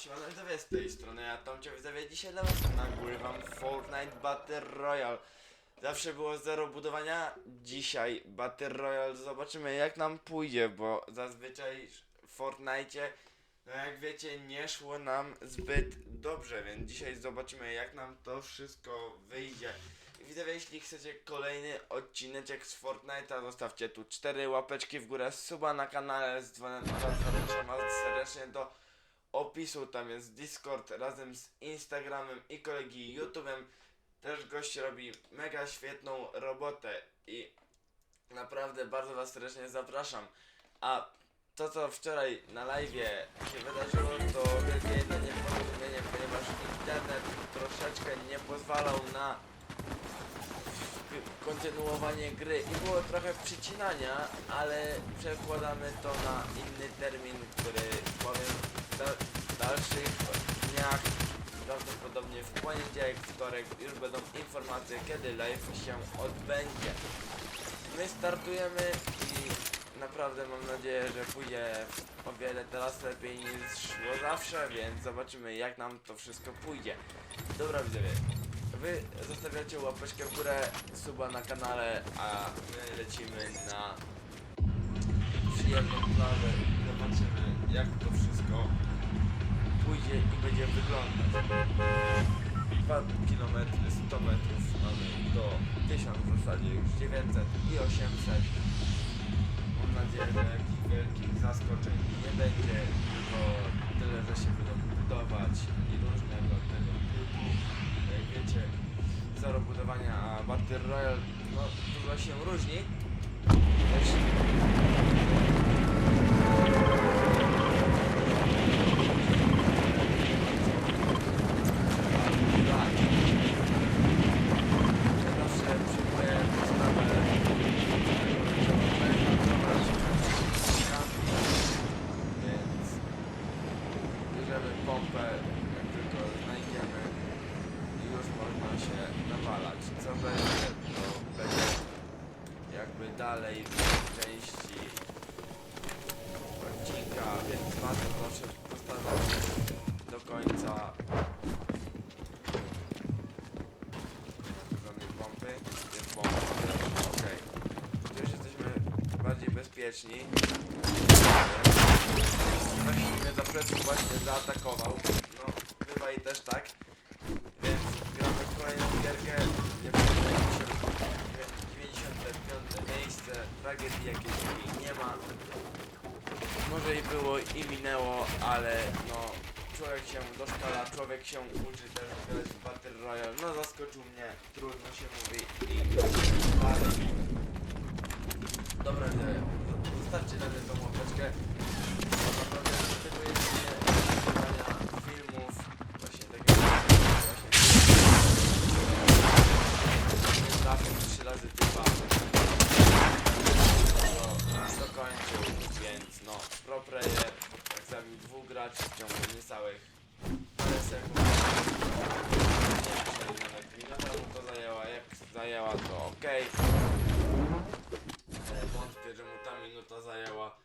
siemano widzowie z tej strony, ja Tomcio widzowie, dzisiaj dla was nagrywam Fortnite Battle Royale. Zawsze było zero budowania, dzisiaj Battle Royale, zobaczymy jak nam pójdzie, bo zazwyczaj w Fortnite, no jak wiecie, nie szło nam zbyt dobrze, więc dzisiaj zobaczymy jak nam to wszystko wyjdzie. Widzowie, jeśli chcecie kolejny odcineczek z Fortnite'a, zostawcie tu cztery łapeczki w górę, suba na kanale z dzwonem oraz serdecznie do opisu, tam jest Discord razem z Instagramem i kolegi YouTube'em. Też gość robi mega świetną robotę i naprawdę bardzo was serdecznie zapraszam. A to co wczoraj na live się wydarzyło to wielkie jedno nieporozumienie, ponieważ internet troszeczkę nie pozwalał na kontynuowanie gry i było trochę przycinania, ale przekładamy to na inny termin, który powiem dalszych dniach, prawdopodobnie w poniedziałek, wtorek już będą informacje, kiedy live się odbędzie. My startujemy i naprawdę mam nadzieję, że pójdzie o wiele teraz lepiej niż szło zawsze, więc zobaczymy jak nam to wszystko pójdzie. Dobra widzowie, wy zostawiacie łapeczkę w górę, suba na kanale, a my lecimy na przyjemną plawę zobaczymy jak to wszystko pójdzie i będzie wyglądać. 2 km 100 metrów mamy do 1000 w zasadzie już 900 i 800 Mam nadzieję, że jakichś wielkich zaskoczeń nie będzie, tylko tyle, że się będą budować i różnego tego typu. Jak wiecie, zero budowania, a Battle Royale no, dużo się różni. Też tak. Ja zawsze przyjmuję sprawę więc bierzemy pompę, jak tylko znajdziemy i już można się nawalać. Co będzie, to będzie jakby dalej w części odcinka, więc bardzo proszę postawać do końca żadnej pompy, jest okej. Tu już jesteśmy bardziej bezpieczni. Ktoś mnie za właśnie zaatakował. No, bywa i też tak. Tragedii jakiejś takiej nie ma. Może i było i minęło, ale no człowiek się doszkala, człowiek się uczy też grać w Battle Royale. No zaskoczył mnie, trudno się mówi i. Dobra, nie, zostawcie na mnie tą łapeczkę. Naprawdę motywuje mnie do nagrywania filmów właśnie takiego właśnie nie trafię trzy razy typa. To dokończył, więc no, pro player, jak zabił graczy w ciągu niecałych parę sekund. Nie że nawet minuta mu to zajęła, jak zajęła to ok. Wątpię, że mu ta minuta zajęła.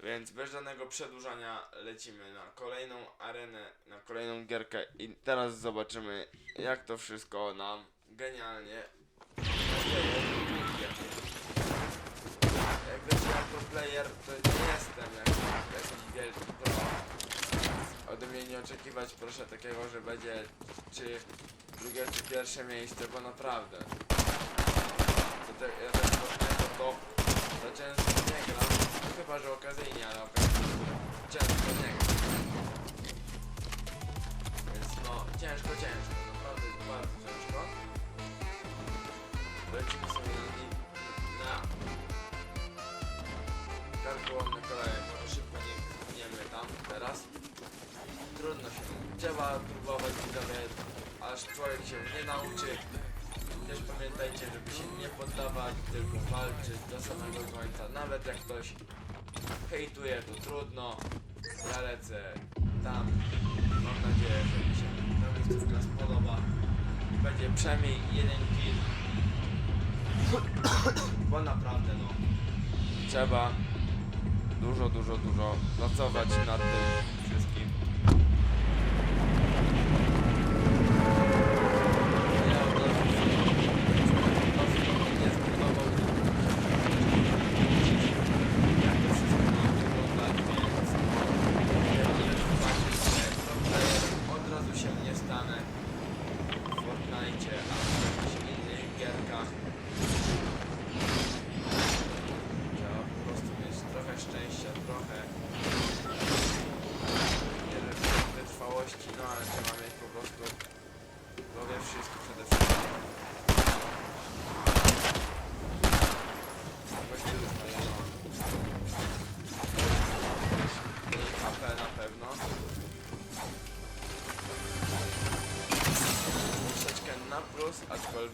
Więc bez żadnego przedłużania lecimy na kolejną arenę, na kolejną gierkę i teraz zobaczymy jak to wszystko nam genialnie. Jak wiecie, ja pro player to nie jestem jakiś wielki pro. Ode mnie nie oczekiwać proszę takiego, że będzie czy drugie czy pierwsze miejsce, bo naprawdę. To te, ja też to za często nie gram, chyba że okazyjnie, ale okazyjnie często nie gram. Więc no, ciężko, ciężko, naprawdę jest bardzo ciężko. Lecimy sobie na trzeba próbować widzowie, aż człowiek się nie nauczy. Też pamiętajcie, żeby się nie poddawać, tylko walczyć do samego końca. Nawet jak ktoś hejtuje, to trudno. Ja lecę tam. Mam nadzieję, że mi się ta miejscówka spodoba. Będzie przynajmniej jeden kill. Bo naprawdę no. Trzeba dużo, dużo, dużo pracować nad tym wszystkim.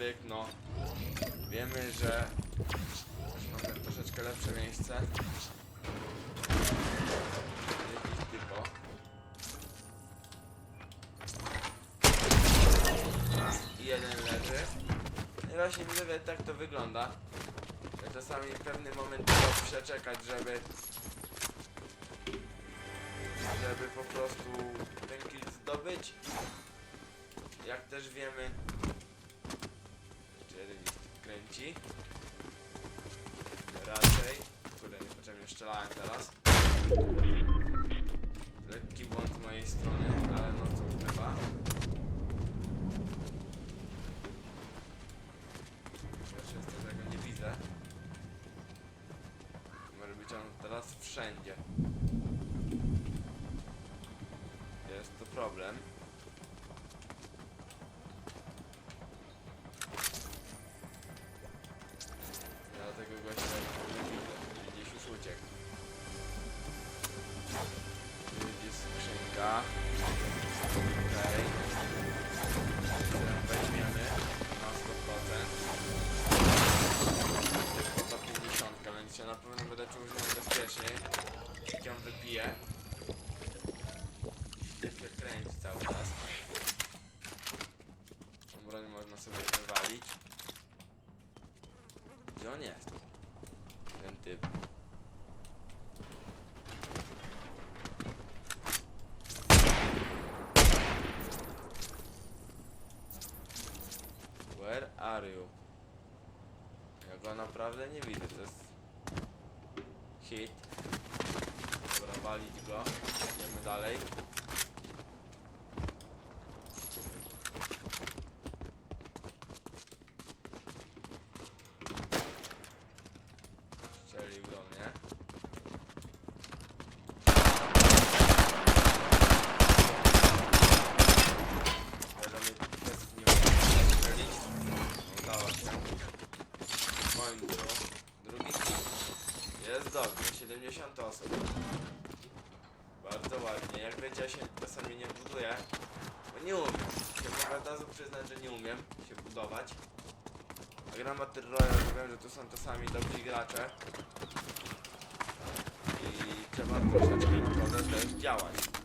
Aczkolwiek no wiemy, że mamy troszeczkę lepsze miejsce. Typo. Jeden leży. No I właśnie widzowie tak to wygląda. Że czasami w pewnym momencie trzeba przeczekać, żeby żeby po prostu ten kill zdobyć. Jak też wiemy, kręci. Raczej, kurde, niepotrzebnie strzelałem teraz. Lekki błąd z mojej strony, ale no co trzeba. Pierwsze jest to, że go nie widzę. Może być on teraz wszędzie. Jest to problem. Wypiję. Jeszcze kręci cały czas. Tą broń można sobie wywalić. Gdzie on jest? Ten typ. Where are you? Ja go naprawdę nie widzę, to jest hit. Walić go. Idziemy dalej. Strzelił do mnie. Ale mnie też nie udało strzelić. Udało się. W końcu. Drugi kill. Jest dobrze, 70 osób. Bardzo ładnie. Jak wiecie, ja się czasami nie buduję, bo nie umiem. Chyba od razu przyznać, że nie umiem się budować. A gram Battle Royale, wiem, że tu są czasami dobrzy gracze. I trzeba troszeczkę naprawdę też działać.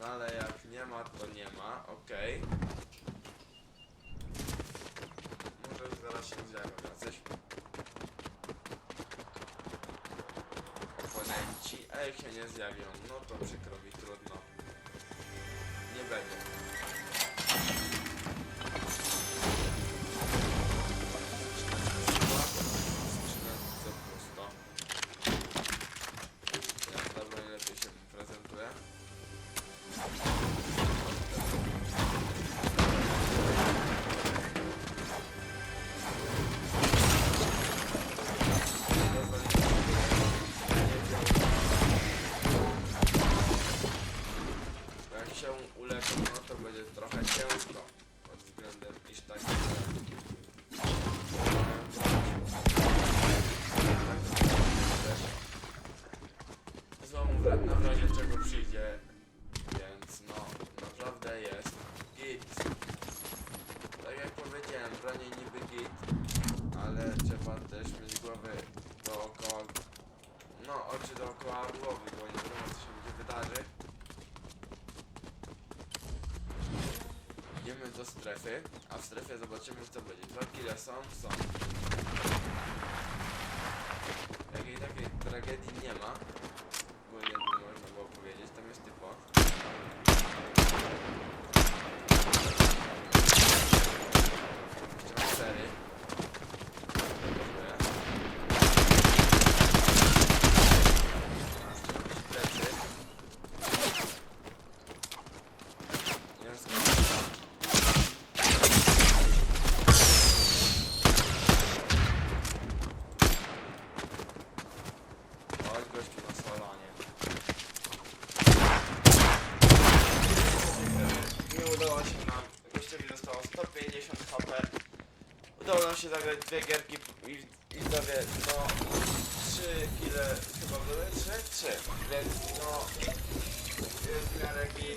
No ale jak nie ma, to nie ma, okej. Może już zaraz się zjawią jacyś. Oponenci, a jak się nie zjawią, no to przykro mi, trudno. Nie będzie. Uleczą, no to będzie trochę ciężko. Pod względem iż tak Znowu na razie czego przyjdzie, więc no naprawdę jest git. Tak jak powiedziałem, branie niby git, ale trzeba też mieć głowę dookoła, no oczy dookoła głowy, bo nie wiadomo co się będzie wydarzy. Idziemy do strefy, a w strefie zobaczymy co będzie. Dwa kile są, są. Jakiej takiej tragedii nie ma, bo nie, nie można było powiedzieć, tam jest typo. Jeszcze mam cztery. Dziękuję. Jeszcze jakieś plecy. Nie rozumiem. Chodź gościu na salonie. Nie udało się nam. Gościowi zostało 150 HP. Udało nam się zagrać dwie gierki i, i zdrowie, no... Trzy kile chyba były? Trzy? Trzy. Więc no... Jest miarę i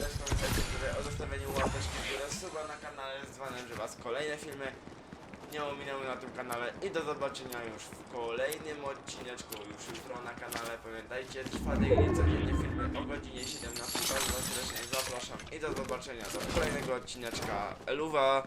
też pamiętajcie sobie o zostawieniu łapeczki w górę, suba na kanale z dzwonem, że was kolejne filmy nie ominęły na tym kanale i do zobaczenia już w kolejnym odcineczku już jutro na kanale. Pamiętajcie, trwa daily codziennie filmy o godzinie 17. Bardzo serdecznie zapraszam i do zobaczenia do kolejnego odcineczka. Eluwa!